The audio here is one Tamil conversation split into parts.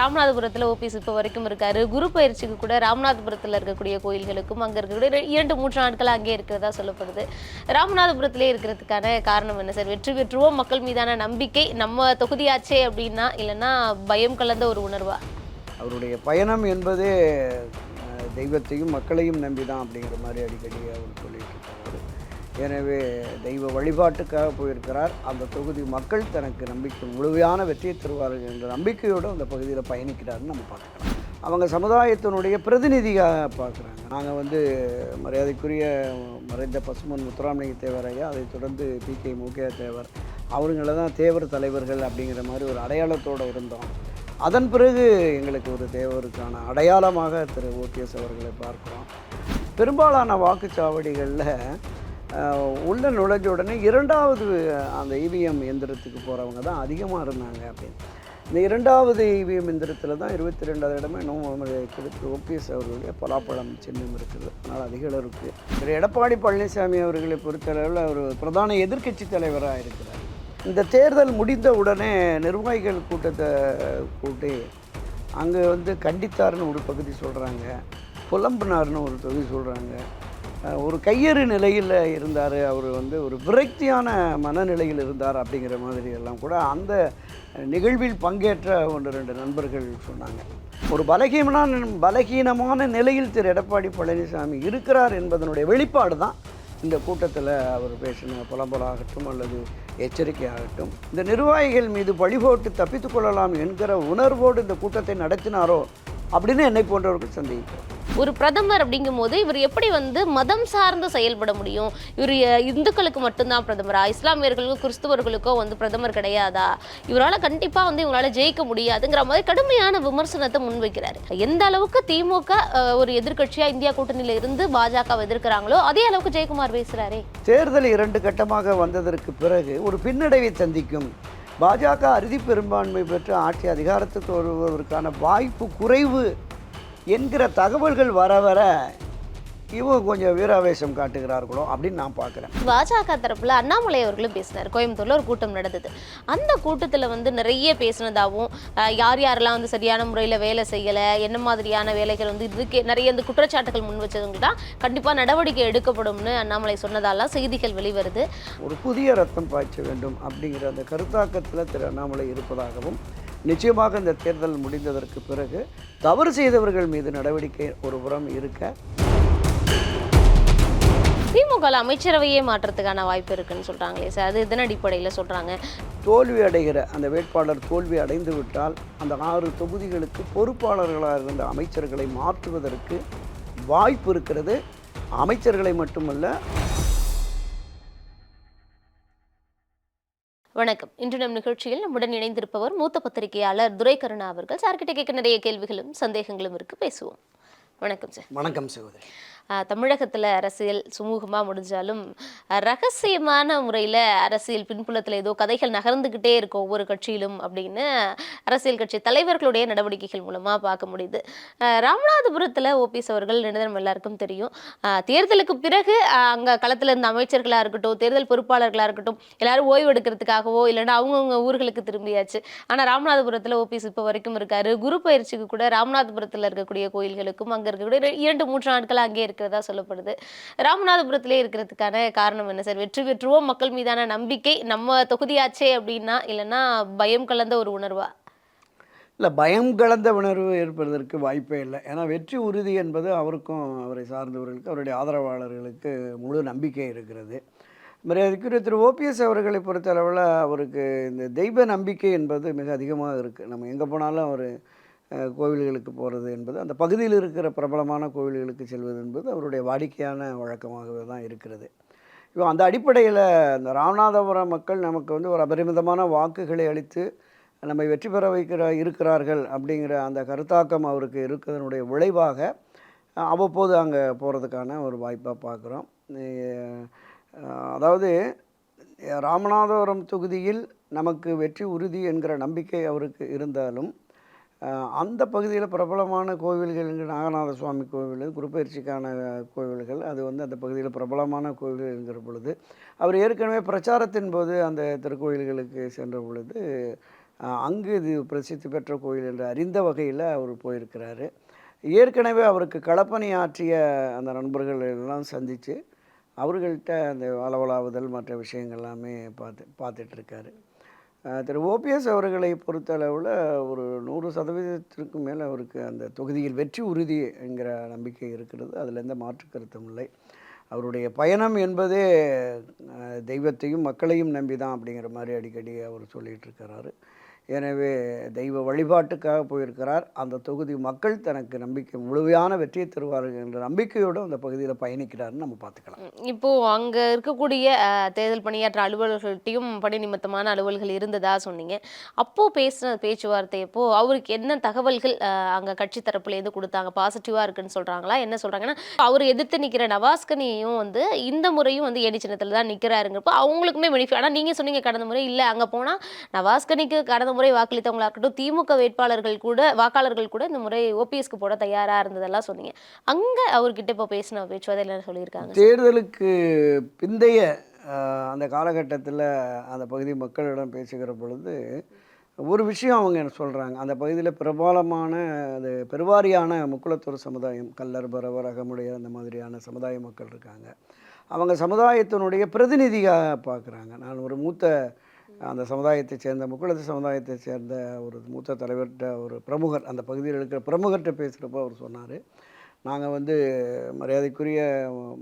ராமநாதபுரத்தில் ஓபிஎஸ் இப்போ வரைக்கும் இருக்காரு. குரு பயிற்சிக்கு கூட ராமநாதபுரத்தில் இருக்கக்கூடிய கோயில்களுக்கும் அங்கே இருக்கக்கூடிய இரண்டு மூன்று நாட்கள் அங்கே இருக்கிறதா சொல்லப்படுது. ராமநாதபுரத்திலே இருக்கிறதுக்கான காரணம் என்ன சார்? வெற்றி பெற்றுவோம். மக்கள் மீதான நம்பிக்கை நம்ம தொகுதியாச்சே அப்படின்னா இல்லைன்னா பயம் கலந்த ஒரு உணர்வா? அவருடைய பயணம் என்பது தெய்வத்தையும் மக்களையும் நம்பி தான் அப்படிங்கிற மாதிரி அடிக்கடி அவர் சொல்லிட்டு எனவே தெய்வ வழிபாட்டுக்காக போயிருக்கிறார். அந்த தொகுதி மக்கள் தனக்கு நம்பிக்கை முழுமையான வெற்றியை தருவார்கள் என்ற நம்பிக்கையோடு அந்த பகுதியில் பயணிக்கிறாருன்னு நம்ம பார்க்கலாம் அவங்க சமுதாயத்தினுடைய பிரதிநிதியாக பார்க்குறாங்க. நாங்கள் வந்து மரியாதைக்குரிய மறைந்த பசுமன் முத்துராமலிங்க தேவர் ஐயா அதைத் தொடர்ந்து பி. கே. முகே தேவர் அவங்கள தான் தேவர் தலைவர்கள் அப்படிங்கிற மாதிரி ஒரு அடையாளத்தோடு இருந்தோம். அதன் பிறகு எங்களுக்கு ஒரு தேவருக்கான அடையாளமாக திரு ஓபிஎஸ் அவர்களை பார்க்குறோம். பெரும்பாலான வாக்குச்சாவடிகளில் உள்ளே நுழைஞ்ச உடனே இரண்டாவது அந்த இவிஎம் எந்திரத்துக்கு போகிறவங்க தான் அதிகமாக இருந்தாங்க அப்படின்னு. இந்த இரண்டாவது இவிஎம் எந்திரத்தில் தான் இருபத்தி ரெண்டாவது இடமே இன்னும் திரு ஓபிஎஸ் அவர்களுடைய பலாப்பழம் சின்னம் இருக்குது. அதனால் அதிகம் இருக்குது திரு எடப்பாடி பழனிசாமி அவர்களை பொறுத்தளவில் அவர் பிரதான எதிர்க்கட்சி தலைவராக இருக்கிறார். இந்த தேர்தல் முடிந்த உடனே நிர்வாகிகள் கூட்டத்தை கூட்டி அங்கே வந்து கண்டித்தார்னு ஒரு பகுதி சொல்கிறாங்க புலம்புனார்னு ஒரு தொகுதி சொல்கிறாங்க ஒரு கையறு நிலையில் இருந்தார். அவர் வந்து ஒரு விரக்தியான மனநிலையில் இருந்தார் அப்படிங்கிற மாதிரி எல்லாம் கூட அந்த நிகழ்வில் பங்கேற்ற ஒன்று ரெண்டு நண்பர்கள் சொன்னாங்க. ஒரு பலகீனமான பலகீனமான நிலையில் திரு எடப்பாடி பழனிசாமி இருக்கிறார் என்பதனுடைய வெளிப்பாடு தான் இந்த கூட்டத்தில் அவர் பேசின புலம்பலாகட்டும் அல்லது எச்சரிக்கையாகட்டும். இந்த நிர்வாகிகள் மீது பழிபோட்டு தப்பித்துக்கொள்ளலாம் என்கிற உணர்வோடு இந்த கூட்டத்தை நடத்தினாரோ அப்படின்னு என்னை போன்றவர்கள் சந்திக்கிறார் ஒரு பிரதமர் அப்படிங்கும்போது இவர் எப்படி வந்து மதம் சார்ந்து செயல்பட முடியும்? இவர் இந்துக்களுக்கு மட்டும்தான் பிரதமரா? இஸ்லாமியர்களுக்கும் கிறிஸ்துவர்களுக்கோ வந்து பிரதமர் கிடையாதா? இவரால் கண்டிப்பாக வந்து இவரால் ஜெயிக்க முடியாதுங்கிற மாதிரி கடுமையான விமர்சனத்தை முன்வைக்கிறாரு. எந்த அளவுக்கு திமுக ஒரு எதிர்கட்சியாக இந்தியா கூட்டணியில் இருந்து பாஜகவை எதிர்க்கிறாங்களோ அதே அளவுக்கு ஜெயக்குமார் பேசுகிறாரே தேர்தல் இரண்டு கட்டமாக வந்ததற்கு பிறகு ஒரு பின்னடைவை சந்திக்கும். பாஜக அறுதி பெரும்பான்மை பெற்று ஆட்சி அதிகாரத்துக்கு வருவதற்கான வாய்ப்பு குறைவு என்கிற தகவல்கள் வர வர இவங்க கொஞ்சம் வீராவேசம் காட்டுகிறார்களோ அப்படின்னு நான் பார்க்குறேன். பாஜக தரப்புல அண்ணாமலை அவர்களும் பேசினார். கோயம்புத்தூர்ல ஒரு கூட்டம் நடந்தது. அந்த கூட்டத்துல வந்து நிறைய பேசினதாகவும் யார் யாரெல்லாம் வந்து சரியான முறையில வேலை செய்யல என்ன மாதிரியான வேலைகள் வந்து இதுக்கு நிறைய இந்த குற்றச்சாட்டுகள் முன் வச்சவங்க தான் கண்டிப்பா நடவடிக்கை எடுக்கப்படும்னு அண்ணாமலை சொன்னதாலாம் செய்திகள் வெளிவருது. ஒரு புதிய ரத்தம் பாய்ச்ச வேண்டும் அப்படிங்கிற அந்த கருத்தாக்கத்தில் திரு அண்ணாமலை இருப்பதாகவும் நிச்சயமாக இந்த தேர்தல் முடிந்ததற்கு பிறகு தவறு செய்தவர்கள் மீது நடவடிக்கை ஒரு புறம் இருக்க திமுக அமைச்சரவையே மாற்றத்துக்கான வாய்ப்பு இருக்குன்னு சொல்றாங்களே சார். அது இதன் அடிப்படையில சொல்றாங்க. தோல்வி அடைகிற அந்த வேட்பாளர் தோல்வி அடைந்து விட்டால் அந்த ஆறு தொகுதிகளுக்கு பொறுப்பாளர்களாக இருந்த அமைச்சர்களை மாற்றுவதற்கு வாய்ப்பு இருக்கிறது. அமைச்சர்களை மட்டுமல்ல வணக்கம். இன்று நம் நிகழ்ச்சியில் நம்முடன் இணைந்திருப்பவர் மூத்த பத்திரிகையாளர் துரை கருணா அவர்கள். சார்கிட்ட கேட்க நிறைய கேள்விகளும் சந்தேகங்களும் இருக்கு. பேசுவோம். வணக்கம் சார். வணக்கம் சகோதரி. தமிழகத்தில் அரசியல் சுமூகமாக முடிஞ்சாலும் ரகசியமான முறையில் அரசியல் பின்புலத்தில் ஏதோ கதைகள் நகர்ந்துக்கிட்டே இருக்கும் ஒவ்வொரு கட்சியிலும் அப்படின்னு அரசியல் கட்சி தலைவர்களுடைய நடவடிக்கைகள் மூலமாக பார்க்க முடியுது. ராமநாதபுரத்தில் ஓபிஎஸ் அவர்கள் நினைதனம் எல்லாருக்கும் தெரியும். தேர்தலுக்கு பிறகு அங்கே களத்தில் இருந்த அமைச்சர்களாக இருக்கட்டும் தேர்தல் பொறுப்பாளர்களாக இருக்கட்டும் எல்லாரும் ஓய்வு எடுக்கிறதுக்காகவோ இல்லைன்னா அவங்கவுங்க ஊர்களுக்கு திரும்பியாச்சு. ஆனால் ராமநாதபுரத்தில் ஓபிஎஸ் இப்போ வரைக்கும் இருக்காரு. குரு பயிற்சிக்கு கூட ராமநாதபுரத்தில் இருக்கக்கூடிய கோயில்களுக்கும் அங்கே இருக்கக்கூடிய இரண்டு மூன்று நாட்கள் அங்கே இருக்கிறதா சொல்லப்படுது. ராமநாதபுரத்திலே இருக்கிறதுக்கான காரணம் என்ன சார்? வெற்றி பெற்றுவோம் மக்கள் மீதான நம்பிக்கை நம்ம தொகுதியாச்சே அப்படின்னா இல்லைன்னா பயம் கலந்த ஒரு உணர்வா? இல்லை பயம் கலந்த உணர்வு ஏற்படுவதற்கு வாய்ப்பே இல்லை. ஏன்னா வெற்றி உறுதி என்பது அவருக்கும் அவரை சார்ந்தவர்களுக்கு அவருடைய ஆதரவாளர்களுக்கு முழு நம்பிக்கை இருக்கிறது. மரியாதைக்குரிய திரு. ஓபிஎஸ் அவர்களை பொறுத்தளவில் அவருக்கு இந்த தெய்வ நம்பிக்கை என்பது மிக அதிகமாக இருக்குது நம்ம எங்கே போனாலும் அவர் கோவில்களுக்கு போகிறது என்பது அந்த பகுதியில் இருக்கிற பிரபலமான கோவில்களுக்கு செல்வது என்பது அவருடைய வாடிக்கையான வழக்கமாகவே தான் இருக்கிறது. இப்போ அந்த அடிப்படையில் இந்த ராமநாதபுரம் மக்கள் நமக்கு வந்து ஒரு அபரிமிதமான வாக்குகளை அளித்து நம்மை வெற்றி பெற வைக்கிற இருக்கிறார்கள் அப்படிங்கிற அந்த கருத்தாக்கம் அவருக்கு இருக்கிறதனுடைய விளைவாக அவ்வப்போது அங்கே போகிறதுக்கான ஒரு வாய்ப்பாக பார்க்குறோம். அதாவது ராமநாதபுரம் தொகுதியில் நமக்கு வெற்றி உறுதி என்கிற நம்பிக்கை அவருக்கு இருந்தாலும் அந்த பகுதியில் பிரபலமான கோவில்கள் நாகநாத சுவாமி கோவில் குருப்பயிற்சிக்கான கோவில்கள் அது வந்து அந்த பகுதியில் பிரபலமான கோவில்கள் என்கிற பொழுது அவர் ஏற்கனவே பிரச்சாரத்தின் போது அந்த திருக்கோயில்களுக்கு சென்ற பொழுது அங்கு இது பிரசித்தி பெற்ற கோயில் என்று அறிந்த வகையில் அவர் போயிருக்கிறாரு. ஏற்கனவே அவருக்கு களப்பணி ஆற்றிய அந்த நண்பர்கள் எல்லாம் சந்தித்து அவர்கள்ட்ட அந்த அளவலாவுதல் மற்ற விஷயங்கள் எல்லாமே பார்த்து பார்த்துட்ருக்காரு திரு ஓபிஎஸ் அவர்களை பொறுத்தளவில் ஒரு நூறு சதவீதத்திற்கு மேலே அவருக்கு அந்த தொகுதியில் வெற்றி உறுதி என்கிற நம்பிக்கை இருக்கிறது. அதில் எந்த மாற்று கருத்தும் இல்லை. அவருடைய பயணம் என்பதே தெய்வத்தையும் மக்களையும் நம்பி தான் அப்படிங்கிற மாதிரி அடிக்கடி அவர் சொல்லிகிட்டு இருக்கிறாரு எனவே தெய்வ வழிபாட்டுக்காக போயிருக்கிறார். அந்த தொகுதி மக்கள் தனக்கு நம்பிக்கை முழுமையான வெற்றியை தருவார்கள் என்ற நம்பிக்கையோடு அந்த பகுதியில் பயணிக்கிறாருன்னு நம்ம பார்த்துக்கலாம். இப்போது இப்போ இருக்கக்கூடிய தேர்தல் பணியாற்ற அலுவலர்கள்ட்டையும் பணி நிமித்தமான அலுவல்கள் இருந்ததா சொன்னீங்க. அப்போது பேசின பேச்சுவார்த்தை அப்போது அவருக்கு என்ன தகவல்கள் அங்கே கட்சி தரப்புலேருந்து கொடுத்தாங்க? பாசிட்டிவாக இருக்குன்னு சொல்கிறாங்களா என்ன சொல்கிறாங்கன்னா அவர் எதிர்த்து நிற்கிற நவாஸ்கனியும் வந்து இந்த முறையும் வந்து ஏடி தான் நிற்கிறாருங்கிறப்போ அவங்களுக்குமே பெனிஃபிட் ஆனால் நீங்கள் சொன்னீங்க கடந்த முறை இல்லை அங்கே போனால் நவாஸ்கனிக்கு கடந்த முறை வாக்களித்தவங்களாக இருக்கட்டும் திமுக வேட்பாளர்கள் கூட வாக்காளர்கள் கூட இந்த முறை ஓபிஎஸ்க்கு போட தயாராக இருந்ததெல்லாம் சொன்னீங்க. அங்கே அவர்கிட்ட இப்போ பேசின பேச்சுவார்த்தையில என்ன சொல்லியிருக்காங்க. தேர்தலுக்கு பிந்தைய அந்த காலகட்டத்தில் அந்த பகுதி மக்களிடம் பேசுகிற பொழுது ஒரு விஷயம் அவங்க என்ன சொல்கிறாங்க அந்த பகுதியில் பிரபலமான அது பெருவாரியான முக்குளத்தூர் சமுதாயம் கல்லர் பரவர் அகமுடைய அந்த மாதிரியான சமுதாய மக்கள் இருக்காங்க. அவங்க சமுதாயத்தினுடைய பிரதிநிதியாக பார்க்குறாங்க நான் ஒரு மூத்த அந்த சமுதாயத்தை சேர்ந்த முக்குளத்து சமுதாயத்தை சேர்ந்த ஒரு மூத்த தலைவர்கிட்ட ஒரு பிரமுகர் அந்த பகுதியில் இருக்கிற பிரமுகர்கிட்ட பேசுகிறப்போ அவர் சொன்னார் நாங்கள் வந்து மரியாதைக்குரிய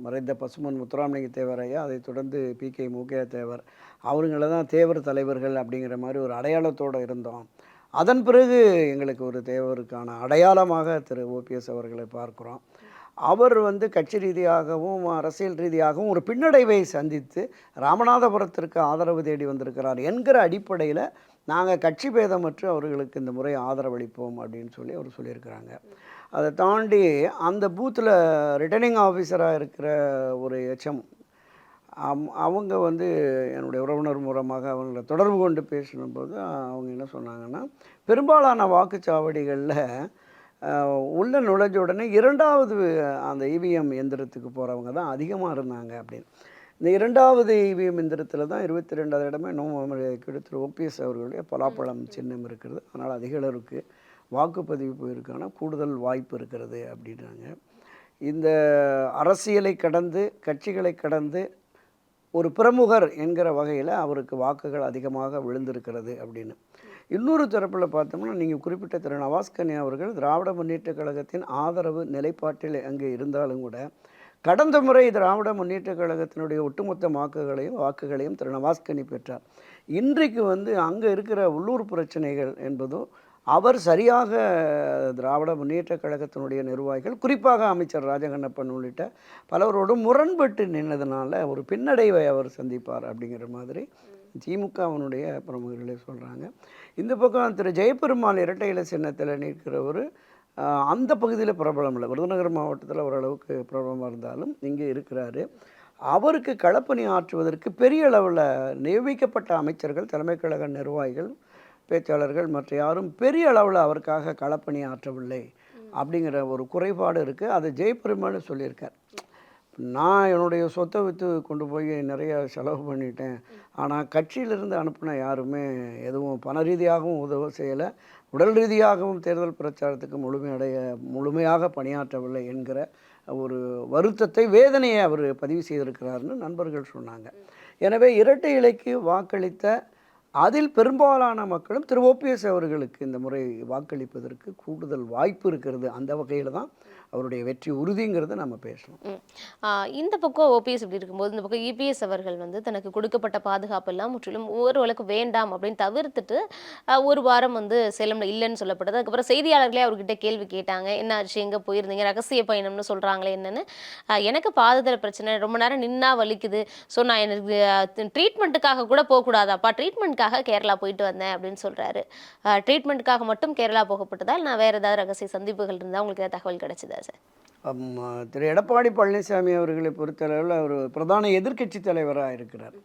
மறைந்த பசுமன் முத்துராமலிங்க தேவர் ஐயா அதைத் தொடர்ந்து பி. கே. மூக்கையா தேவர் அவருங்கள தான் தேவர் தலைவர்கள் அப்படிங்கிற மாதிரி ஒரு அடையாளத்தோடு இருந்தோம். அதன் பிறகு எங்களுக்கு ஒரு தேவருக்கான அடையாளமாக திரு ஓபிஎஸ் அவர்களை பார்க்குறோம். அவர் வந்து கட்சி ரீதியாகவும் அரசியல் ரீதியாகவும் ஒரு பின்னடைவை சந்தித்து ராமநாதபுரத்திற்கு ஆதரவு தேடி வந்திருக்கிறார் என்கிற அடிப்படையில் நாங்கள் கட்சி பேதமற்று அவர்களுக்கு இந்த முறை ஆதரவளிப்போம் அப்படின்னு சொல்லி அவர் சொல்லியிருக்கிறாங்க. அதை தாண்டி அந்த பூத்தில் ரிட்டர்னிங் ஆஃபீஸராக இருக்கிற ஒரு எச்எம் அம்- அவங்க வந்து என்னுடைய உறவினர் மூலமாக அவங்கள தொடர்பு கொண்டு பேசினபோது அவங்க என்ன சொன்னாங்கன்னா பெரும்பாலான வாக்குச்சாவடிகளில் உள்ள நுழைஞ்ச உடனே இரண்டாவது அந்த இவிஎம் எந்திரத்துக்கு போகிறவங்க தான் அதிகமாக இருந்தாங்க அப்படின்னு. இந்த இரண்டாவது இவிஎம் எந்திரத்தில் தான் இருபத்தி ரெண்டாவது இடமே நோம்பு திரு ஓபிஎஸ் அவர்களுடைய பலாப்பழம் சின்னம் இருக்கிறது அதனால் அதிக அளவுக்கு வாக்குப்பதிவு போயிருக்கான கூடுதல் வாய்ப்பு இருக்கிறது அப்படின்றாங்க. இந்த அரசியலை கடந்து கட்சிகளை கடந்து ஒரு பிரமுகர் என்கிற வகையில் அவருக்கு வாக்குகள் அதிகமாக விழுந்திருக்கிறது அப்படின்னு. இன்னொரு தரப்பில் பார்த்தோம்னா நீங்கள் குறிப்பிட்ட திரு. நவாஸ்கனி அவர்கள் திராவிட முன்னேற்ற கழகத்தின் ஆதரவு நிலைப்பாட்டில் அங்கே இருந்தாலும் கூட கடந்த முறை திராவிட முன்னேற்ற கழகத்தினுடைய ஒட்டுமொத்த வாக்குகளையும் வாக்குகளையும் திரு. நவாஸ்கனி பெற்றார். இன்றைக்கு வந்து அங்கே இருக்கிற உள்ளூர் பிரச்சனைகள் என்பதும் அவர் சரியாக திராவிட முன்னேற்ற கழகத்தினுடைய நிர்வாகிகள் குறிப்பாக அமைச்சர் ராஜகண்ணப்பன் உள்ளிட்ட பலரோடும் முரண்பட்டு நின்னதுனால ஒரு பின்னடைவை அவர் சந்திப்பார் அப்படிங்கிற மாதிரி திமுகவினுடைய பிரமுகர்களே சொல்கிறாங்க இந்த பக்கம் திரு ஜெயபெருமாள் இரட்டை இலை சின்னத்தில் நிற்கிறவர் அந்த பகுதியில் பிரபலம் இல்லை. விருதுநகர் மாவட்டத்தில் ஓரளவுக்கு பிரபலமாக இருந்தாலும் இங்கே இருக்கிறாரு. அவருக்கு களப்பணி ஆற்றுவதற்கு பெரிய அளவில் நியமிக்கப்பட்ட அமைச்சர்கள் தலைமைக் கழக நிர்வாகிகள் பேச்சாளர்கள் மற்ற யாரும் பெரிய அளவில் அவருக்காக களப்பணி ஆற்றவில்லை. அப்படிங்கிற ஒரு குறைபாடு இருக்குது அது ஜெயபெருமாள் சொல்லியிருக்கார். நான் என்னுடைய சொத்தை விற்று கொண்டு போய் நிறைய செலவு பண்ணிட்டேன். ஆனால் கட்சியிலிருந்து அனுப்பின யாருமே எதுவும் பண ரீதியாகவும் உதவ செய்யலை. உடல் ரீதியாகவும் தேர்தல் பிரச்சாரத்துக்கு முழுமையடைய முழுமையாக பணியாற்றவில்லை என்கிற ஒரு வருத்தத்தை வேதனையை அவர் பதிவு செய்திருக்கிறார்னு நண்பர்கள் சொன்னாங்க. எனவே இரட்டை இலைக்கு வாக்களித்த அதில் பெரும்பாலான மக்களும் திரு. ஓபிஎஸ் அவர்களுக்கு இந்த முறை வாக்களிப்பதற்கு கூடுதல் வாய்ப்பு இருக்கிறது. அந்த வகையில் தான் அவருடைய வெற்றி உறுதிங்கிறத நம்ம பேசணும் இந்த பக்கம் ஓபிஎஸ் இப்படி இருக்கும்போது இந்த பக்கம் இபிஎஸ் அவர்கள் வந்து தனக்கு கொடுக்கப்பட்ட பாதுகாப்பு எல்லாம் முற்றிலும் ஓரளவுக்கு வேண்டாம் அப்படின்னு தவிர்த்துட்டு ஒரு வாரம் வந்து சேலம்ல இல்லைன்னு சொல்லப்பட்டது. அதுக்கப்புறம் செய்தியாளர்களே அவர்கிட்ட கேள்வி கேட்டாங்க. என்ன ஆச்சு? எங்க போயிருந்தீங்க? ரகசிய பயணம்னு சொல்றாங்களே என்னன்னு? எனக்கு பாதத்தில் பிரச்சனை. ரொம்ப நேரம் நின்னா வலிக்குது. ஸோ நான் எனக்கு ட்ரீட்மெண்ட்டுக்காக கூட போகக்கூடாதாப்பா? ட்ரீட்மெண்ட்காக கேரளா போயிட்டு வந்தேன் அப்படின்னு சொல்றாரு. ட்ரீட்மெண்ட்டுக்காக மட்டும் கேரளா போகப்பட்டதால் நான் வேற ஏதாவது ரகசிய சந்திப்புகள் இருந்தால் உங்களுக்கு தகவல் கிடைச்சதா? சார். திரு எடப்பாடி பழனிசாமி அவர்களை பொறுத்தளவில் அவர் பிரதான எதிர்க்கட்சி தலைவராக இருக்கிறார்.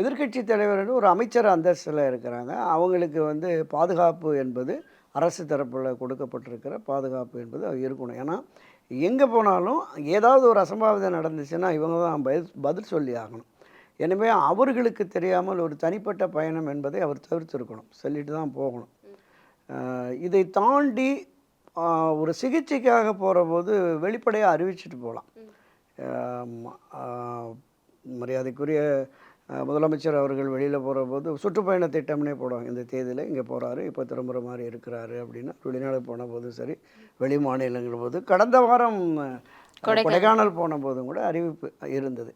எதிர்க்கட்சி தலைவர் ஒரு அமைச்சர் அந்தஸ்தில் இருக்கிறாங்க. அவங்களுக்கு வந்து பாதுகாப்பு என்பது அரசு தரப்பில் கொடுக்கப்பட்டிருக்கிற பாதுகாப்பு என்பது இருக்கணும். ஏன்னா எங்கே போனாலும் ஏதாவது ஒரு அசம்பாவிதம் நடந்துச்சுன்னா இவங்க தான் பதில் பதில் சொல்லி ஆகணும். எனவே அவர்களுக்கு தெரியாமல் ஒரு தனிப்பட்ட பயணம் என்பதை அவர் தவிர்த்திருக்கணும். சொல்லிட்டு தான் போகணும். இதை தாண்டி ஒரு சிகிச்சைக்காக போகிற போது வெளிப்படையாக அறிவிச்சிட்டு போகலாம் மரியாதைக்குரிய முதலமைச்சர் அவர்கள் வெளியில் போகிற போது சுற்றுப்பயண திட்டம்னே போடுவாங்க. இந்த தேதியில் இங்கே போகிறாரு இப்போ திரும்புகிற மாதிரி இருக்கிறாரு அப்படின்னு. வெளிநாடு போன போதும் சரி வெளி மாநிலங்கள் போது கடந்த வாரம். கொடைக்கானல். போன போதும் கூட அறிவிப்பு இருந்தது.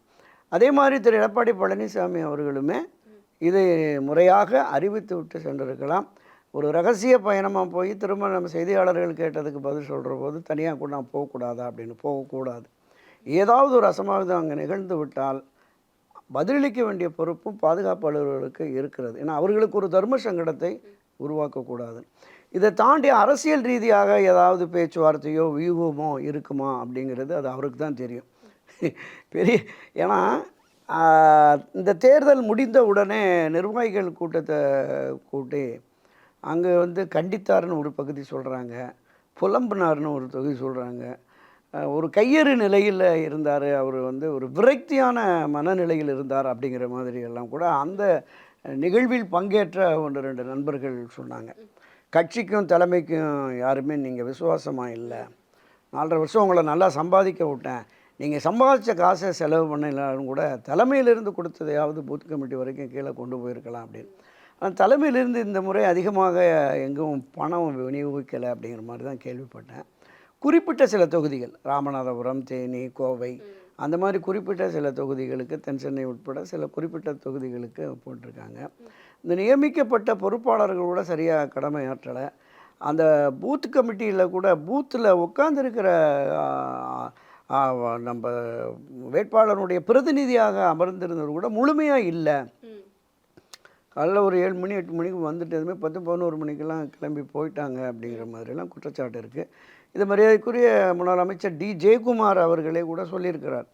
அதே மாதிரி திரு எடப்பாடி பழனிசாமி அவர்களுமே இதை முறையாக அறிவித்து விட்டு சென்றிருக்கலாம். ஒரு ரகசிய பயணமாக போய் திரும்ப நம்ம செய்தியாளர்கள் கேட்டதுக்கு பதில் சொல்கிற போது தனியாக கூட நான் போகக்கூடாதா அப்படின்னு போகக்கூடாது. ஏதாவது ஒரு அசம்பாவிதம் அங்கே நிகழ்ந்து விட்டால் பதிலளிக்க வேண்டிய பொறுப்பும் பாதுகாப்பு அலுவலர்களுக்கு இருக்கிறது. ஏன்னா அவர்களுக்கு ஒரு தர்ம சங்கடத்தை உருவாக்கக்கூடாது. இதை தாண்டி அரசியல் ரீதியாக ஏதாவது பேச்சுவார்த்தையோ வியூகமோ இருக்குமா அப்படிங்கிறது அது அவருக்கு தான் தெரியும். பெரிய ஏன்னா இந்த தேர்தல் முடிந்த உடனே நிர்வாகிகள் கூட்டத்தை கூட்டி அங்கே வந்து கண்டித்தார்னு ஒரு பகுதி சொல்கிறாங்க புலம்புனார்னு ஒரு தொகுதி சொல்கிறாங்க ஒரு கையறு நிலையில் இருந்தார் அவர் வந்து ஒரு விரக்தியான மனநிலையில் இருந்தார் அப்படிங்கிற மாதிரி எல்லாம் கூட அந்த நிகழ்வில் பங்கேற்ற ஒன்று ரெண்டு நண்பர்கள் சொன்னாங்க. கட்சிக்கும் தலைமைக்கும் யாருமே நீங்கள் விசுவாசமாக இல்லை. நாலரை வருஷம் உங்களை நல்லா சம்பாதிக்க விட்டேன். நீங்கள் சம்பாதிச்ச காசை செலவு பண்ணலாலும் கூட தலைமையிலிருந்து கொடுத்ததையாவது பூத் கமிட்டி வரைக்கும் கீழே கொண்டு போயிருக்கலாம் அப்படின்னு. தலைமையிலிருந்து இந்த முறை அதிகமாக எங்கும் பணம் விநியோகிக்கலை அப்படிங்கிற மாதிரி தான் கேள்விப்பட்டேன். குறிப்பிட்ட சில தொகுதிகள் ராமநாதபுரம் தேனி கோவை அந்த மாதிரி குறிப்பிட்ட சில தொகுதிகளுக்கு தென் சென்னை உட்பட சில குறிப்பிட்ட தொகுதிகளுக்கு போட்டிருக்காங்க. இந்த நியமிக்கப்பட்ட பொறுப்பாளர்கள் கூட சரியாக கடமையாற்றலை. அந்த பூத் கமிட்டியில் கூட பூத்தில் உட்காந்துருக்கிற நம்ம வேட்பாளருடைய பிரதிநிதியாக அமர்ந்திருந்தவர் கூட முழுமையாக இல்லை. காலைல ஒரு ஏழு மணி எட்டு மணிக்கு வந்துட்டதுமே பத்து பதினோரு மணிக்கெல்லாம் கிளம்பி போயிட்டாங்க அப்படிங்கிற மாதிரிலாம் குற்றச்சாட்டு இருக்குது இது மரியாதைக்குரிய முன்னாள் அமைச்சர் டி. ஜெயக்குமார் அவர்களே கூட சொல்லியிருக்கிறார்.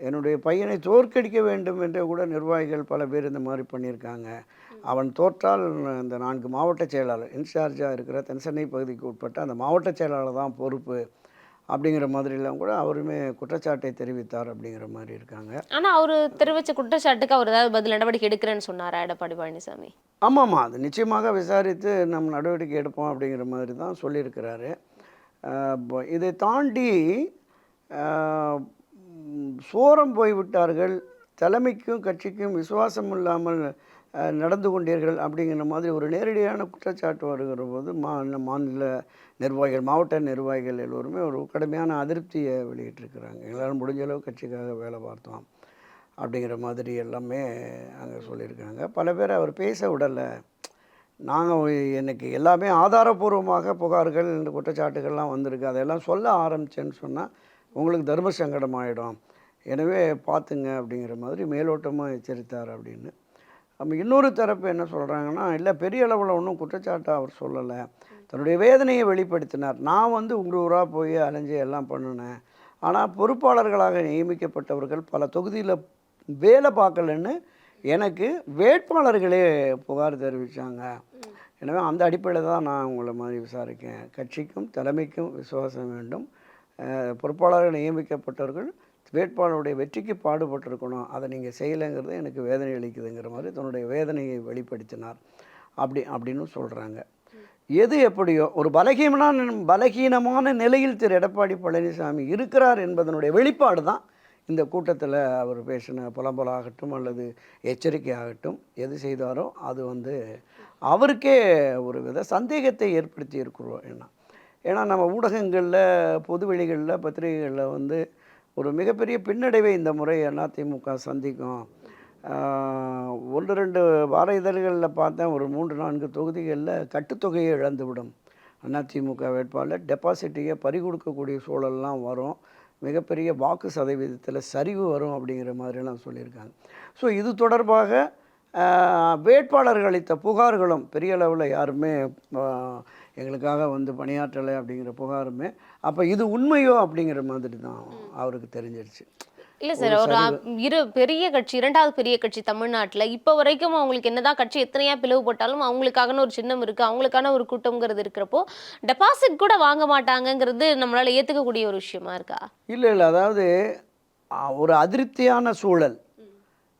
என்னுடைய பையனை தோற்கடிக்க வேண்டும் என்று கூட நிர்வாகிகள் பல பேர் இந்த மாதிரி பண்ணியிருக்காங்க. அவன் தோற்றால் இந்த நான்கு மாவட்ட செயலாளர் இன்சார்ஜாக இருக்கிற தென்சென்னை பகுதிக்கு உட்பட்ட அந்த மாவட்ட செயலாளர் தான் பொறுப்பு. அப்படிங்கிற மாதிரிலாம் கூட அவருமே குற்றச்சாட்டை தெரிவித்தார் அப்படிங்கிற மாதிரி இருக்காங்க. ஆனா அவரு தெரிவிச்ச குற்றச்சாட்டுக்கு அவர் ஏதாவது பதில் நடவடிக்கை எடுக்கிறேன்னு சொன்னாரா எடப்பாடி பழனிசாமி? ஆமாம்மா அது நிச்சயமாக விசாரித்து நம்ம நடவடிக்கை எடுப்போம் அப்படிங்கிற மாதிரி தான் சொல்லியிருக்கிறாரு. இதை தாண்டி சோரம் போய்விட்டார்கள் தலைமைக்கும் கட்சிக்கும் விசுவாசம் இல்லாமல் நடந்து கொண்டீர்கள் அப்படிங்கிற மாதிரி ஒரு நேரடியான குற்றச்சாட்டு வருகிற போது மாநில மாநில நிர்வாகிகள் மாவட்ட நிர்வாகிகள் எல்லோருமே ஒரு கடுமையான அதிருப்தியை வெளியிட்டிருக்கிறாங்க. எங்களால் முடிஞ்ச அளவு கட்சிக்காக வேலை பார்த்தோம் அப்படிங்கிற மாதிரி எல்லாமே அங்கே சொல்லியிருக்காங்க பல பேர் அவர் பேச விடலை. நாங்கள் எனக்கு எல்லாமே ஆதாரபூர்வமாக புகார்கள் இந்த குற்றச்சாட்டுகள்லாம் வந்திருக்கு. அதெல்லாம் சொல்ல ஆரம்பிச்சேன்னு சொன்னால் உங்களுக்கு தர்ம சங்கடம் ஆகிடும் எனவே பார்த்துங்க அப்படிங்கிற மாதிரி மேலோட்டமாக எச்சரித்தார் அப்படின்னு நம்ம இன்னொரு தரப்பு என்ன சொல்கிறாங்கன்னா இல்லை பெரிய அளவில் ஒன்றும் குற்றச்சாட்டை அவர் சொல்லலை. தன்னுடைய வேதனையை வெளிப்படுத்தினார். நான் வந்து ஊர் ஊராக போய் அலைஞ்சு எல்லாம் பண்ணினேன். ஆனால் பொறுப்பாளர்களாக நியமிக்கப்பட்டவர்கள் பல தொகுதியில் வேலை பார்க்கலன்னு எனக்கு வேட்பாளர்களே புகார் தெரிவித்தாங்க எனவே அந்த அடிப்படையில் தான் நான் உங்களை மாதிரி விசாரிக்கேன். கட்சிக்கும் தலைமைக்கும் விசுவாசம் வேண்டும். பொறுப்பாளர்கள் நியமிக்கப்பட்டவர்கள் வேட்பாளருடைய வெற்றிக்கு பாடுபட்டிருக்கணும். அதை நீங்கள் செய்யலைங்கிறது எனக்கு வேதனை அளிக்குதுங்கிற மாதிரி தன்னுடைய வேதனையை வெளிப்படுத்தினார். அப்படி அப்படின்னு சொல்கிறாங்க எது எப்படியோ ஒரு பலகீனமான பலகீனமான நிலையில் திரு எடப்பாடி பழனிசாமி இருக்கிறார் என்பதனுடைய வெளிப்பாடு தான் இந்த கூட்டத்தில் அவர் பேசின புலம்பலாகட்டும் அல்லது எச்சரிக்கையாகட்டும் எது செய்தாரோ அது வந்து அவருக்கே ஒரு வித சந்தேகத்தை ஏற்படுத்தி இருக்கிறோம் என்ன ஏன்னா நம்ம ஊடகங்களில் பொதுவெளிகளில் பத்திரிகைகளில் வந்து ஒரு மிகப்பெரிய பின்னடைவை இந்த முறை அதிமுக சந்திக்கும். ஒன்று ரெண்டு வார இதழ்களில் பார்த்தேன். ஒரு மூன்று நான்கு தொகுதிகளில் கட்டுத்தொகையை இழந்துவிடும். அதிமுக வேட்பாளர் டெபாசிட்டையே பறிகொடுக்கக்கூடிய சூழல்லாம் வரும். மிகப்பெரிய வாக்கு சதவீதத்தில் சரிவு வரும் அப்படிங்கிற மாதிரிலாம் சொல்லியிருக்காங்க. ஸோ இது தொடர்பாக வேட்பாளர்கள் அளித்த புகார்களும் பெரிய அளவில் யாருமே எங்களுக்காக வந்து பணியாற்றலை அப்படிங்கிற புகாருமே. அப்போ இது உண்மையோ அப்படிங்கிற மாதிரி தான் அவருக்கு தெரிஞ்சிருச்சு. இல்ல சார் ஒரு இரு பெரிய கட்சி இரண்டாவது பெரிய கட்சி தமிழ்நாட்டுல இப்ப வரைக்கும் அவங்களுக்கு என்னதான் கட்சி எத்தனையா பிளவுபட்டாலும் அவங்களுக்கான ஒரு சின்னம் இருக்கு அவங்களுக்கான ஒரு கூட்டம்ங்கிறது இருக்கிறப்போ டெபாசிட் கூட வாங்க மாட்டாங்கங்கிறது நம்மளால ஏத்துக்கக்கூடிய ஒரு விஷயமா இருக்கா? இல்லை இல்லை அதாவது ஒரு அதிருப்தியான சூழல்.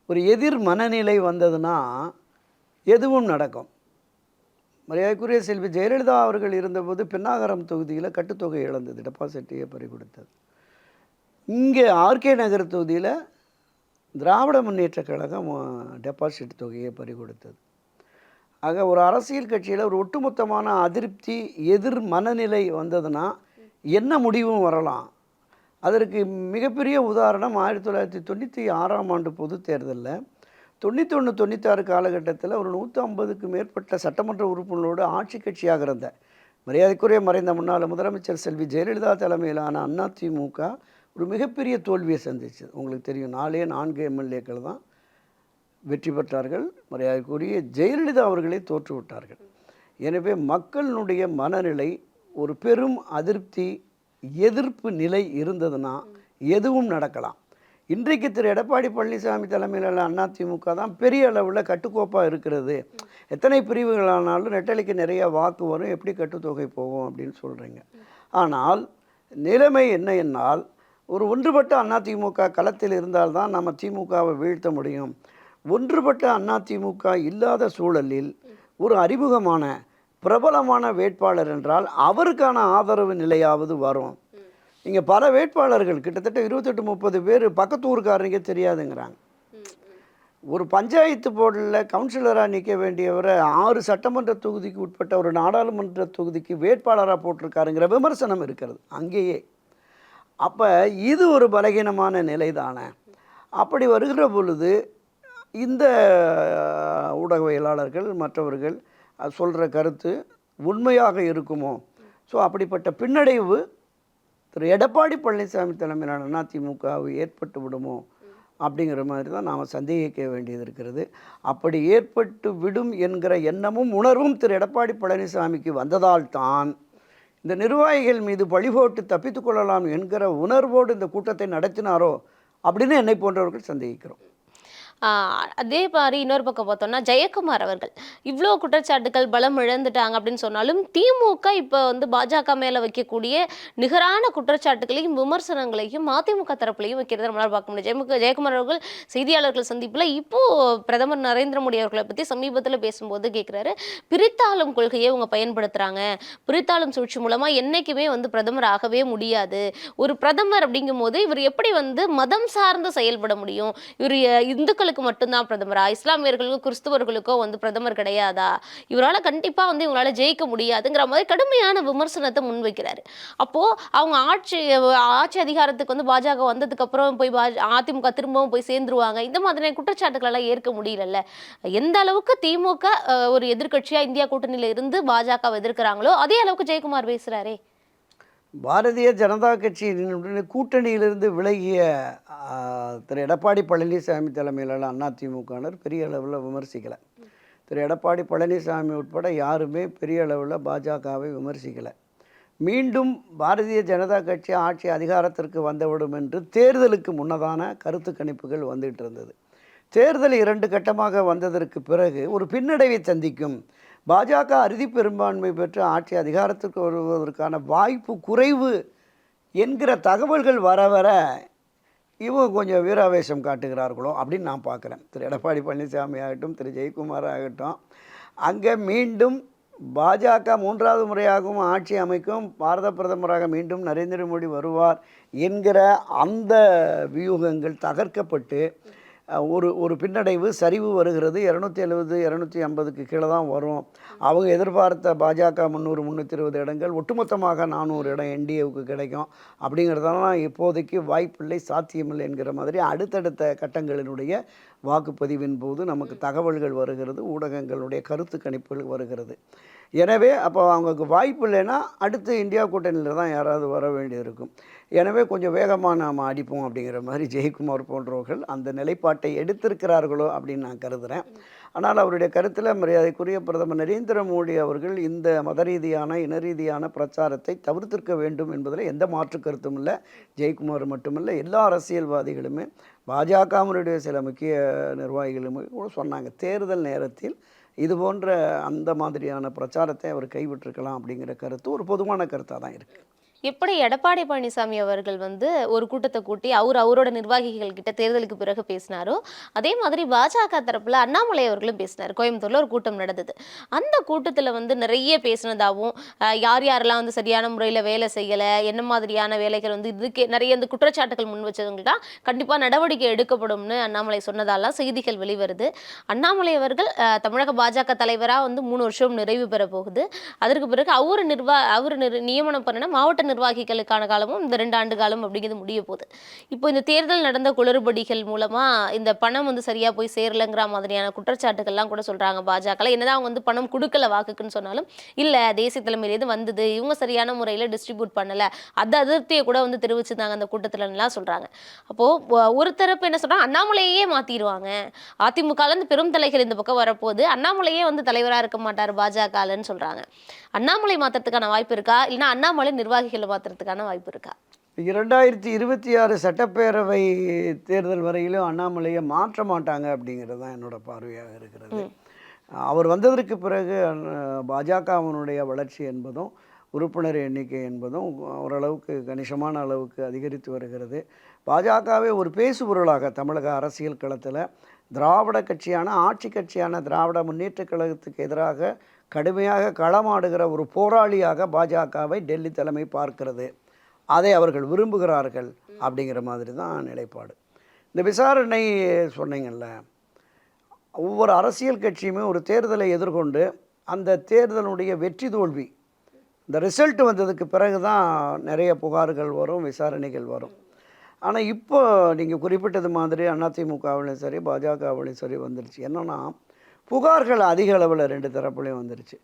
ஒரு எதிர் மனநிலை வந்ததுன்னா எதுவும் நடக்கும். மரியாதைக்குரிய செல்வி ஜெயலலிதா அவர்கள் இருந்தபோது பெண்ணாகரம் தொகுதியில் கட்டுத்தொகை இழந்தது டெபாசிட்டையே பறி கொடுத்தது இங்கே ஆர்கே நகர் தொகுதியில் திராவிட முன்னேற்றக் கழகம் டெபாசிட் தொகையை பறி கொடுத்தது ஆக ஒரு அரசியல் கட்சியில் ஒரு ஒட்டுமொத்தமான அதிருப்தி எதிர் மனநிலை வந்ததுன்னா என்ன முடிவும் வரலாம்? அதற்கு மிகப்பெரிய உதாரணம் ஆயிரத்தி தொள்ளாயிரத்தி தொண்ணூற்றி ஆறாம் ஆண்டு பொது தேர்தலில் தொண்ணூத்தொன்று தொண்ணூத்தாறு காலகட்டத்தில் ஒரு நூற்றி ஐம்பதுக்கு மேற்பட்ட சட்டமன்ற உறுப்பினரோடு ஆட்சி கட்சியாக இருந்த மரியாதைக்குரிய மறைந்த முன்னாள் முதலமைச்சர் செல்வி ஜெயலலிதா தலைமையிலான அதிமுக ஒரு மிகப்பெரிய தோல்வியை சந்திச்சது. உங்களுக்கு தெரியும் நாலே நான்கு எம்எல்ஏக்கள் தான் வெற்றி பெற்றார்கள். மரியாதைக்குரிய ஜெயலலிதா அவர்களே தோற்றுவிட்டார்கள் எனவே மக்களினுடைய மனநிலை ஒரு பெரும் அதிருப்தி எதிர்ப்பு நிலை இருந்ததுன்னா எதுவும் நடக்கலாம். இன்றைக்கு திரு எடப்பாடி பழனிசாமி தலைமையிலான அதிமுக தான் பெரிய அளவில் கட்டுக்கோப்பாக இருக்கிறது. எத்தனை பிரிவுகளானாலும் நெட்டலைக்கு நிறைய வாக்கு வரும். எப்படி கட்டுத்தொகை போகும் அப்படின்னு சொல்கிறீங்க ஆனால் நிலைமை என்ன என்னால் ஒரு ஒன்றுபட்ட அதிமுக களத்தில் இருந்தால்தான் நம்ம திமுகவை வீழ்த்த முடியும். ஒன்றுபட்ட அதிமுக இல்லாத சூழலில் ஒரு அறிமுகமான பிரபலமான வேட்பாளர் என்றால் அவருக்கான ஆதரவு நிலையாவது வரும். இங்கே பல வேட்பாளர்கள் கிட்டத்தட்ட இருபத்தெட்டு முப்பது பேர் பக்கத்து ஊருக்காரங்க தெரியாதுங்கிறாங்க. ஒரு பஞ்சாயத்து போர்டில் கவுன்சிலராக நிற்க வேண்டியவரை ஆறு சட்டமன்ற தொகுதிக்கு உட்பட்ட ஒரு நாடாளுமன்ற தொகுதிக்கு வேட்பாளராக போட்டிருக்காருங்கிற விமர்சனம் இருக்கிறது அங்கேயே. அப்போ இது ஒரு பலகீனமான நிலை தானே அப்படி வருகிற பொழுது இந்த ஊடகவியலாளர்கள் மற்றவர்கள் சொல்கிற கருத்து உண்மையாக இருக்குமோ? ஸோ அப்படிப்பட்ட பின்னடைவு திரு எடப்பாடி பழனிசாமி தலைமையிலான அதிமுகவு ஏற்பட்டு விடுமோ அப்படிங்கிற மாதிரி தான் நாம் சந்தேகிக்க வேண்டியது இருக்கிறது. அப்படி ஏற்பட்டு விடும் என்கிற எண்ணமும் உணர்வும் திரு எடப்பாடி பழனிசாமிக்கு வந்ததால் தான் இந்த நிர்வாகிகள் மீது பழிபோட்டு தப்பித்துக்கொள்ளலாம் கொள்ளலாம் என்கிற உணர்வோடு இந்த கூட்டத்தை நடத்தினாரோ அப்படின்னு என்னை போன்றவர்கள் சந்தேகிக்கிறோம். அதே மாதிரி இன்னொரு பக்கம் பார்த்தோம்னா ஜெயக்குமார் அவர்கள். இவ்வளோ குற்றச்சாட்டுகள் பலம் இழந்துட்டாங்க அப்படின்னு சொன்னாலும் திமுக இப்போ வந்து பாஜக மேலே வைக்கக்கூடிய நிகரான குற்றச்சாட்டுகளையும் விமர்சனங்களையும் அதிமுக தரப்புலையும் வைக்கிறத நம்மளால் பார்க்க முடியும் ஜெயமுக ஜெயக்குமார் அவர்கள் செய்தியாளர்கள் சந்திப்பில் இப்போது பிரதமர் நரேந்திர மோடி அவர்களை பற்றி சமீபத்தில் பேசும்போது கேட்குறாரு பிரித்தாளும் கொள்கையை அவங்க பயன்படுத்துகிறாங்க பிரித்தாளும் சூழ்ச்சி மூலமாக என்றைக்குமே வந்து பிரதமர் ஆகவே முடியாது. ஒரு பிரதமர் அப்படிங்கும் போது இவர் எப்படி வந்து மதம் சார்ந்து செயல்பட முடியும்? இவர் இந்துக்களுக்கு இந்துக்களுக்கு மட்டும்தான் பிரதமரா? இஸ்லாமியர்களுக்கோ கிறிஸ்துவர்களுக்கோ வந்து பிரதமர் கிடையாதா? இவரால கண்டிப்பாக வந்து இவங்களால ஜெயிக்க முடியாதுங்கிற மாதிரி கடுமையான விமர்சனத்தை முன்வைக்கிறாரு. அப்போ அவங்க ஆட்சி ஆட்சி அதிகாரத்துக்கு வந்து பாஜக வந்ததுக்கப்புறம் போய் பா- அதிமுக திரும்பவும் போய் சேர்ந்துருவாங்க. இந்த மாதிரியான குற்றச்சாட்டுகளெல்லாம் ஏற்க முடியலல்ல. எந்த அளவுக்கு திமுக ஒரு எதிர்க்கட்சியா இந்தியா கூட்டணியில இருந்து பாஜக எதிர்க்கிறாங்களோ அதே அளவுக்கு ஜெயக்குமார் பேசுறாரே. பாரதிய ஜனதா கட்சியினுடைய கூட்டணியிலிருந்து விலகிய திரு எடப்பாடி பழனிசாமி தலைமையிலான அதிமுகவினர் பெரிய அளவில் விமர்சிக்கலை. திரு எடப்பாடி பழனிசாமி உட்பட யாருமே பெரிய அளவில் பாஜகவை விமர்சிக்கலை. மீண்டும் பாரதிய ஜனதா கட்சி ஆட்சி அதிகாரத்திற்கு வந்துவிடும் என்று தேர்தலுக்கு முன்னதான கருத்து கணிப்புகள் வந்துட்டு இருந்தது. தேர்தல் இரண்டு கட்டமாக வந்ததற்கு பிறகு ஒரு பின்னடைவை சந்திக்கும் பாஜக அறுதி பெரும்பான்மை பெற்று ஆட்சி அதிகாரத்திற்கு வருவதற்கான வாய்ப்பு குறைவு என்கிற தகவல்கள் வர வர இவங்க கொஞ்சம் வீராவேசம் காட்டுகிறார்களோ அப்படின்னு நான் பார்க்குறேன். திரு எடப்பாடி பழனிசாமி ஆகட்டும் திரு ஜெயக்குமார் ஆகட்டும். அங்கே மீண்டும் பாஜக மூன்றாவது முறையாகவும் ஆட்சி அமைக்கும். பாரத பிரதமராக மீண்டும் நரேந்திர மோடி வருவார் என்கிற அந்த வியூகங்கள் தகர்க்கப்பட்டு ஒரு ஒரு பின்னடைவு சரிவு வருகிறது. இரநூத்தி எழுபது இரநூத்தி ஐம்பதுக்கு கீழே தான் வரும். அவங்க எதிர்பார்த்த பாஜக முந்நூறு முந்நூற்றி இருபது இடங்கள் ஒட்டுமொத்தமாக நானூறு இடம் என்டிஏவுக்கு கிடைக்கும். அப்படிங்கிறதெல்லாம் இப்போதைக்கு வாய்ப்பில்லை சாத்தியமில்லை என்கிற மாதிரி அடுத்தடுத்த கட்டங்களினுடைய வாக்குப்பதிவின் போது நமக்கு தகவல்கள் வருகிறது ஊடகங்களுடைய கருத்து கணிப்புகள் வருகிறது. எனவே அப்போ அவங்களுக்கு வாய்ப்பு இல்லைன்னா அடுத்து இந்தியா கூட்டணியில் தான் யாராவது வர வேண்டியது இருக்கும். எனவே கொஞ்சம் வேகமாக நாம் அடிப்போம் அப்படிங்கிற மாதிரி ஜெயக்குமார் போன்றவர்கள் அந்த நிலைப்பாட்டை எடுத்திருக்கிறார்களோ அப்படின்னு நான் கருதுகிறேன் ஆனால் அவருடைய கருத்தில் மரியாதைக்குரிய பிரதமர் நரேந்திர மோடி அவர்கள் இந்த மத ரீதியான இன ரீதியான பிரச்சாரத்தை தவிர்த்திருக்க வேண்டும் என்பதில் எந்த மாற்று கருத்தும் இல்லை. ஜெயக்குமார் மட்டுமில்லை எல்லா அரசியல்வாதிகளுமே பாஜகவினுடைய சில முக்கிய நிர்வாகிகளுமே கூட சொன்னாங்க தேர்தல் நேரத்தில் இது போன்ற அந்த மாதிரியான பிரச்சாரத்தை அவர் கைவிட்டிருக்கலாம் அப்படிங்கிற கருத்து ஒரு பொதுவான கருத்தாக தான் இருக்குது எப்படி எடப்பாடி பழனிசாமி அவர்கள் வந்து ஒரு கூட்டத்தை கூட்டி அவர் அவரோட நிர்வாகிகள் கிட்ட தேர்தலுக்கு பிறகு பேசினாரோ அதே மாதிரி பாஜக தரப்புல அண்ணாமலை அவர்களும் பேசினார். கோயம்புத்தூர்ல ஒரு கூட்டம் நடந்தது. அந்த கூட்டத்துல வந்து நிறைய பேசினதாகவும் யார் யாரெல்லாம் வந்து சரியான முறையில வேலை செய்யல என்ன மாதிரியான வேலைகள் வந்து இதுக்கு நிறைய இந்த குற்றச்சாட்டுகள் முன் வச்சவங்கள்ட்ட கண்டிப்பா நடவடிக்கை எடுக்கப்படும்னு அண்ணாமலை சொன்னதாலாம் செய்திகள் வெளிவருது. அண்ணாமலை அவர்கள் தமிழக பாஜக தலைவரா வந்து மூணு வருஷம் நிறைவு பெற போகுது அதற்கு பிறகு அவர் நிர்வா அவர் நியமனம் பண்ணின மாவட்ட நிர்வாகிகளுக்கான காலமும் இந்த ரெண்டு ஆண்டு காலம் அப்படிங்கிறது முடிய போகுது. இப்போ இந்த தேர்தல் நடந்த குளறுபடிகள் மூலமா இந்த பணம் வந்து சரியா போய் சேரலங்கிற மாதிரியான குற்றச்சாட்டுகள்லாம் கூட சொல்றாங்க பாஜக என்னதான் அவங்க வந்து பணம் கொடுக்கல வாக்குக்குன்னு சொன்னாலும் இல்லை தேசிய தலைமையிலேருந்து வந்தது இவங்க சரியான முறையில் டிஸ்ட்ரிபியூட் பண்ணல அந்த அதிருப்தியை கூட வந்து தெரிவிச்சிருந்தாங்க அந்த கூட்டத்தில்லாம் சொல்றாங்க. அப்போ ஒரு தரப்பு என்ன சொல்றாங்க அண்ணாமலையே மாத்திடுவாங்க அதிமுகல பெரும் தலைகள் இந்த பக்கம் வரப்போகுது அண்ணாமலையே வந்து தலைவராக இருக்க மாட்டார் பாஜகலன்னு சொல்றாங்க. அண்ணாமலை மாத்துறதுக்கான வாய்ப்பு இருக்கா? இல்லைன்னா அண்ணாமலை நிர்வாகிகளை மாத்துறதுக்கான வாய்ப்பு இருக்கா? இரண்டாயிரத்தி இருபத்தி ஆறு சட்டப்பேரவை தேர்தல் வரையிலும் அண்ணாமலையை மாற்ற மாட்டாங்க அப்படிங்கிறது தான் என்னோட பார்வையாக இருக்கிறது. அவர் வந்ததற்கு பிறகு பாஜகவினுடைய வளர்ச்சி என்பதும் உறுப்பினர் எண்ணிக்கை என்பதும் ஓரளவுக்கு கணிசமான அளவுக்கு அதிகரித்து வருகிறது. பாஜகவே ஒரு பேசுபொருளாக தமிழக அரசியல் களத்தில் திராவிட கட்சியான ஆட்சி கட்சியான திராவிட முன்னேற்றக் கழகத்துக்கு எதிராக கடுமையாக களமாடுகிற ஒரு போராளியாக பாஜகவை டெல்லி தலைமை பார்க்கிறது. அதை அவர்கள் விரும்புகிறார்கள் அப்படிங்கிற மாதிரி தான் நிலைப்பாடு. இந்த விசாரணை சொன்னீங்கல்ல ஒவ்வொரு அரசியல் கட்சியுமே ஒரு தேர்தலை எதிர்கொண்டு அந்த தேர்தலுடைய வெற்றி தோல்வி இந்த ரிசல்ட் வந்ததுக்கு பிறகு தான் நிறைய புகார்கள் வரும் விசாரணைகள் வரும். ஆனால் இப்போ நீங்கள் குறிப்பிட்டது மாதிரி அதிமுகவிலையும் சரி பாஜகவிலையும் சரி வந்துருச்சு. என்னென்னா புகார்கள் அதிக அளவில் ரெண்டு தரப்புலையும் வந்துருச்சு.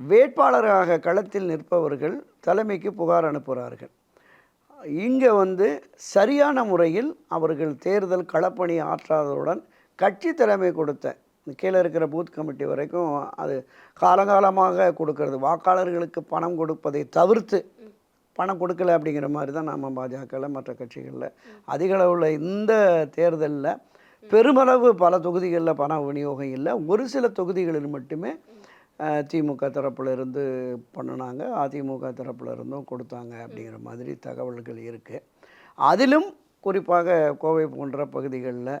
வேட்பாளராக களத்தில் நிற்பவர்கள் தலைமைக்கு புகார் அனுப்புகிறார்கள் இங்கே வந்து சரியான முறையில் அவர்கள் தேர்தல் களப்பணி ஆற்றாததுடன் கட்சி தலைமை கொடுத்த கீழே இருக்கிற பூத் கமிட்டி வரைக்கும் அது காலங்காலமாக கொடுக்கறது. வாக்காளர்களுக்கு பணம் கொடுப்பதை தவிர்த்து பணம் கொடுக்கல அப்படிங்கிற மாதிரி தான் நாம் பாஜகவில் மற்ற கட்சிகளில். அதிக அளவில் இந்த தேர்தலில் பெருமளவு பல தொகுதிகளில் பண விநியோகம் இல்லை. ஒரு சில தொகுதிகளில் மட்டுமே திமுக தரப்பில் இருந்து பண்ணினாங்க. அதிமுக தரப்பில் இருந்தும் கொடுத்தாங்க அப்படிங்கிற மாதிரி தகவல்கள் இருக்குது அதிலும் குறிப்பாக கோவை போன்ற பகுதிகளில்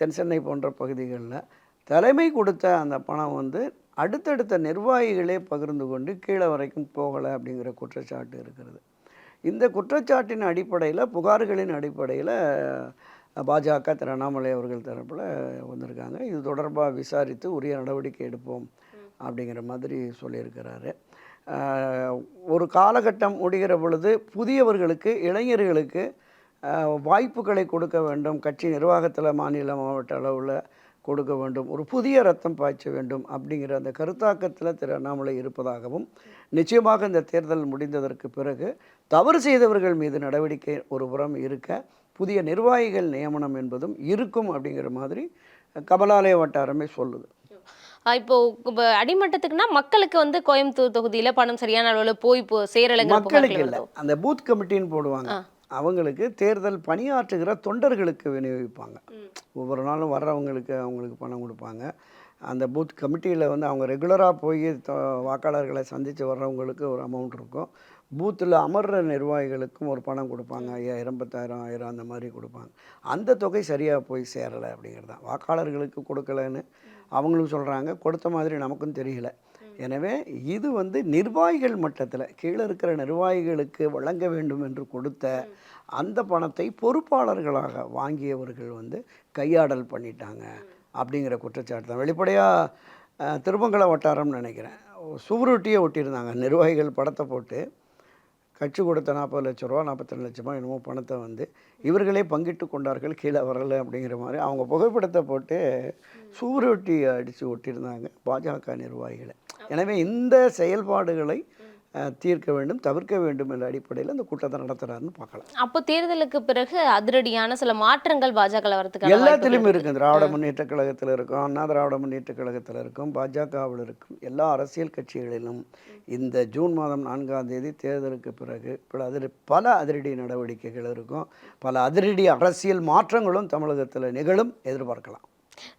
தென்சென்னை போன்ற பகுதிகளில் தலைமை கொடுத்த அந்த பணம் வந்து அடுத்தடுத்த நிர்வாகிகளே பகிர்ந்து கொண்டு கீழே வரைக்கும் போகலை அப்படிங்கிற குற்றச்சாட்டு இருக்கிறது. இந்த குற்றச்சாட்டின் அடிப்படையில் புகார்களின் அடிப்படையில் பாஜக திரு அண்ணாமலை அவர்கள் தரப்பில் வந்திருக்காங்க. இது தொடர்பாக விசாரித்து உரிய நடவடிக்கை எடுப்போம் அப்படிங்கிற மாதிரி சொல்லியிருக்கிறாரு. ஒரு காலகட்டம் முடிகிற பொழுது புதியவர்களுக்கு இளைஞர்களுக்கு வாய்ப்புகளை கொடுக்க வேண்டும். கட்சி நிர்வாகத்தில் மாநில மாவட்ட அளவில் கொடுக்க வேண்டும் ஒரு புதிய ரத்தம் பாய்ச்ச வேண்டும் அப்படிங்கிற அந்த கருத்தாக்கத்தில் திரு அண்ணாமலை இருப்பதாகவும் நிச்சயமாக இந்த தேர்தல் முடிந்ததற்கு பிறகு தவறு செய்தவர்கள் மீது நடவடிக்கை ஒரு புறம் இருக்க புதிய நிர்வாகிகள் நியமனம் என்பதும் இருக்கும் அப்படிங்கிற மாதிரி கமலாலய வட்டாரமே சொல்லுது. இப்போ அடிமட்டத்துக்குன்னா மக்களுக்கு வந்து கோயம்புத்தூர் தொகுதியில பணம் சரியான அளவுல போய் போ சேரலைங்கிற மக்களுக்கு இல்லை? அந்த பூத் கமிட்டின்னு போடுவாங்க. அவங்களுக்கு தேர்தல் பணியாற்றுகிற தொண்டர்களுக்கு விநியோகிப்பாங்க. ஒவ்வொரு நாளும் வர்றவங்களுக்கு அவங்களுக்கு பணம் கொடுப்பாங்க. அந்த பூத் கமிட்டியில் வந்து அவங்க ரெகுலராக போய் வாக்காளர்களை சந்தித்து வர்றவங்களுக்கு ஒரு அமௌண்ட் இருக்கும். பூத்தில் அமர்ற நிர்வாகிகளுக்கும் ஒரு பணம் கொடுப்பாங்க. ஐயாயிரம் பத்தாயிரம் ஆயிரம் அந்த மாதிரி கொடுப்பாங்க. அந்த தொகை சரியாக போய் சேரலை அப்படிங்கிறது தான் வாக்காளர்களுக்கு கொடுக்கலன்னு அவங்களும் சொல்கிறாங்க கொடுத்த மாதிரி நமக்கும் தெரியல. எனவே இது வந்து நிர்வாகிகள் மட்டத்தில் கீழே இருக்கிற நிர்வாகிகளுக்கு வழங்க வேண்டும் என்று கொடுத்த அந்த பணத்தை பொறுப்பாளர்களாக வாங்கியவர்கள் வந்து கையாடல் பண்ணிட்டாங்க அப்படிங்கிற குற்றச்சாட்டு தான். வெளிப்படையாக திருமங்கல வட்டாரம்னு நினைக்கிறேன். சுவரொட்டியே ஒட்டியிருந்தாங்க. நிர்வாகிகள் படத்தை போட்டு கட்சி கொடுத்த நாற்பது லட்ச ரூபா நாற்பத்தி லட்சமா என்னமோ பணத்தை வந்து இவர்களே பங்கிட்டு கொண்டார்கள் கீழே வரலை அப்படிங்கிற மாதிரி அவங்க புகைப்படத்தை போட்டு சுவரொட்டி அடித்து ஒட்டியிருந்தாங்க பாஜக நிர்வாகிகளை. எனவே இந்த செயல்பாடுகளை தீர்க்க வேண்டும் தவிர்க்க வேண்டும் என்ற அடிப்படையில் அந்த கூட்டத்தை நடத்துகிறாருன்னு பார்க்கலாம். அப்போ தேர்தலுக்கு பிறகு அதிரடியான சில மாற்றங்கள் பாஜக வரதுக்கான எல்லாத்துலேயும் இருக்கும் திராவிட முன்னேற்ற கழகத்தில் இருக்கும் அண்ணா திராவிட முன்னேற்ற கழகத்தில் இருக்கும் பாஜகவில் இருக்கும் எல்லா அரசியல் கட்சிகளிலும் இந்த ஜூன் மாதம் நான்காம் தேதி தேர்தலுக்கு பிறகு பல அதிர பல அதிரடி நடவடிக்கைகள் இருக்கும். பல அதிரடி அரசியல் மாற்றங்களும் தமிழகத்தில் நிகழும் எதிர்பார்க்கலாம்.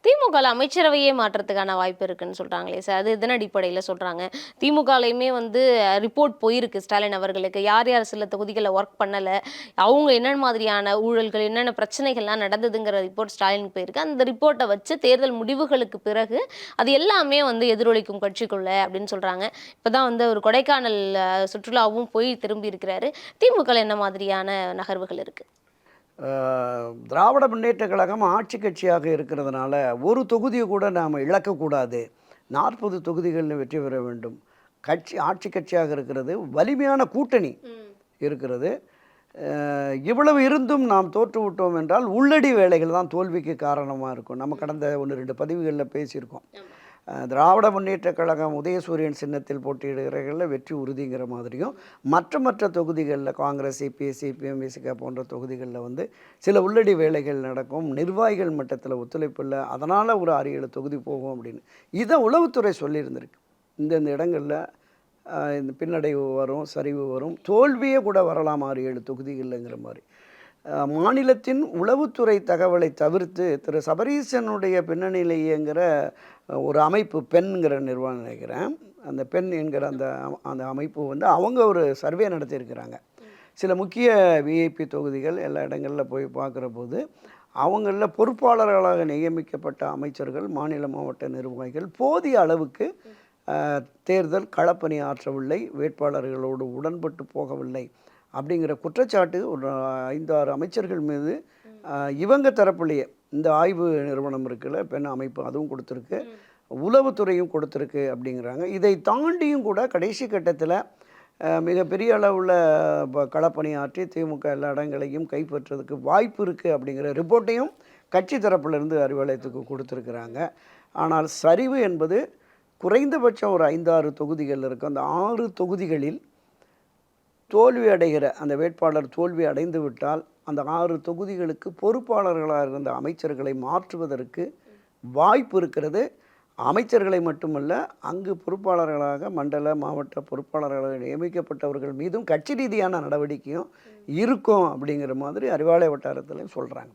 திமுக அமைச்சரவையே மாற்றத்துக்கான வாய்ப்பு இருக்குன்னு சொல்றாங்களே சார். அது இதன் அடிப்படையில் சொல்றாங்க? திமுகலையுமே வந்து ரிப்போர்ட் போயிருக்கு ஸ்டாலின் அவர்களுக்கு. யார் யார் சில தொகுதிகளில் ஒர்க் பண்ணல? அவங்க என்னென்ன மாதிரியான ஊழல்கள் என்னென்ன பிரச்சனைகள்லாம் நடந்ததுங்கிற ரிப்போர்ட் ஸ்டாலினுக்கு போயிருக்கு. அந்த ரிப்போர்ட்டை வச்சு தேர்தல் முடிவுகளுக்கு பிறகு அது எல்லாமே வந்து எதிரொலிக்கும் கட்சிக்குள்ள அப்படின்னு சொல்றாங்க. இப்பதான் வந்து ஒரு கொடைக்கானல் சுற்றுலாவும் போய் திரும்பி இருக்கிறாரு. திமுக என்ன மாதிரியான நகர்வுகள் இருக்கு? திராவிட முன்னேற்ற கழகம் ஆட்சி கட்சியாக இருக்கிறதுனால ஒரு தொகுதியை கூட நாம் இழக்கக்கூடாது. நாற்பது தொகுதிகளில் வெற்றி பெற வேண்டும். கட்சி ஆட்சி கட்சியாக இருக்கிறது வலிமையான கூட்டணி இருக்கிறது. இவ்வளவு இருந்தும் நாம் தோற்று விட்டோம் என்றால் உள்ளடி வேலைகள் தான் தோல்விக்கு காரணமாக இருக்கும். நம்ம கடந்த ஒன்று ரெண்டு பதிவுகளில் பேசியிருக்கோம். திராவிட முன்னேற்ற கழகம் உதயசூரியன் சின்னத்தில் போட்டியிடுகிறவர்களில் வெற்றி உறுதிங்கிற மாதிரியும் மற்ற மற்ற தொகுதிகளில் காங்கிரஸ் சிபிஎஸ் சிபிஎம் விசிகா போன்ற தொகுதிகளில் வந்து சில உள்ளடி வேலைகள் நடக்கும் நிர்வாகிகள் மட்டத்தில் ஒத்துழைப்பு இல்லை அதனால் ஒரு ஆறு ஏழு தொகுதி போகும் அப்படின்னு. இதை உளவுத்துறை சொல்லியிருந்திருக்கு. இந்தந்த இடங்களில் இந்த பின்னடைவு வரும் சரிவு வரும் தோல்வியே கூட வரலாம் ஆறு ஏழு தொகுதிகள்ங்கிற மாதிரி. மாநிலத்தின் உளவுத்துறை தகவலை தவிர்த்து திரு சபரீசனுடைய பின்னணியில் இயங்குகிற ஒரு அமைப்பு பெண்ங்கிற நிறுவனம் நினைக்கிறேன். அந்த பெண் என்கிற அந்த அந்த அமைப்பு வந்து அவங்க ஒரு சர்வே நடத்தியிருக்கிறாங்க. சில முக்கிய விஐபி தொகுதிகள் எல்லா இடங்களில் போய் பார்க்குற போது அவங்களில் பொறுப்பாளர்களாக நியமிக்கப்பட்ட அமைச்சர்கள் மாநில மாவட்ட நிர்வாகிகள் போதிய அளவுக்கு தேர்தல் களப்பணி ஆற்றவில்லை வேட்பாளர்களோடு உடன்பட்டு போகவில்லை. அப்படிங்கிற குற்றச்சாட்டு ஒரு ஐந்தாறு அமைச்சர்கள் மீது இவங்க தரப்புலையே இந்த ஆய்வு நிறுவனம் இருக்குல்ல பெண் அமைப்பு அதுவும் கொடுத்துருக்கு. உளவுத்துறையும் கொடுத்துருக்கு அப்படிங்கிறாங்க. இதை தாண்டியும் கூட கடைசி கட்டத்தில் மிகப்பெரிய அளவில் களப்பணி ஆற்றி திமுக எல்லா இடங்களையும் கைப்பற்றுறதுக்கு வாய்ப்பு இருக்குது அப்படிங்கிற ரிப்போர்ட்டையும் கட்சி தரப்பிலிருந்து அறிவாலயத்துக்கு கொடுத்துருக்குறாங்க. ஆனால் சரிவு என்பது குறைந்தபட்சம் ஒரு ஐந்தாறு தொகுதிகள் இருக்குது அந்த ஆறு தொகுதிகளில் தோல்வி அடைகிற அந்த வேட்பாளர் தோல்வி அடைந்து விட்டால் அந்த ஆறு தொகுதிகளுக்கு பொறுப்பாளர்களாக இருந்த அமைச்சர்களை மாற்றுவதற்கு வாய்ப்பு இருக்கிறது. அமைச்சர்களை மட்டுமல்ல அங்கு பொறுப்பாளர்களாக மண்டல மாவட்ட பொறுப்பாளர்களாக நியமிக்கப்பட்டவர்கள் மீதும் கட்சி ரீதியான நடவடிக்கையும் இருக்கும் அப்படிங்கிற மாதிரி அறிவாலய வட்டாரத்தில் சொல்கிறாங்க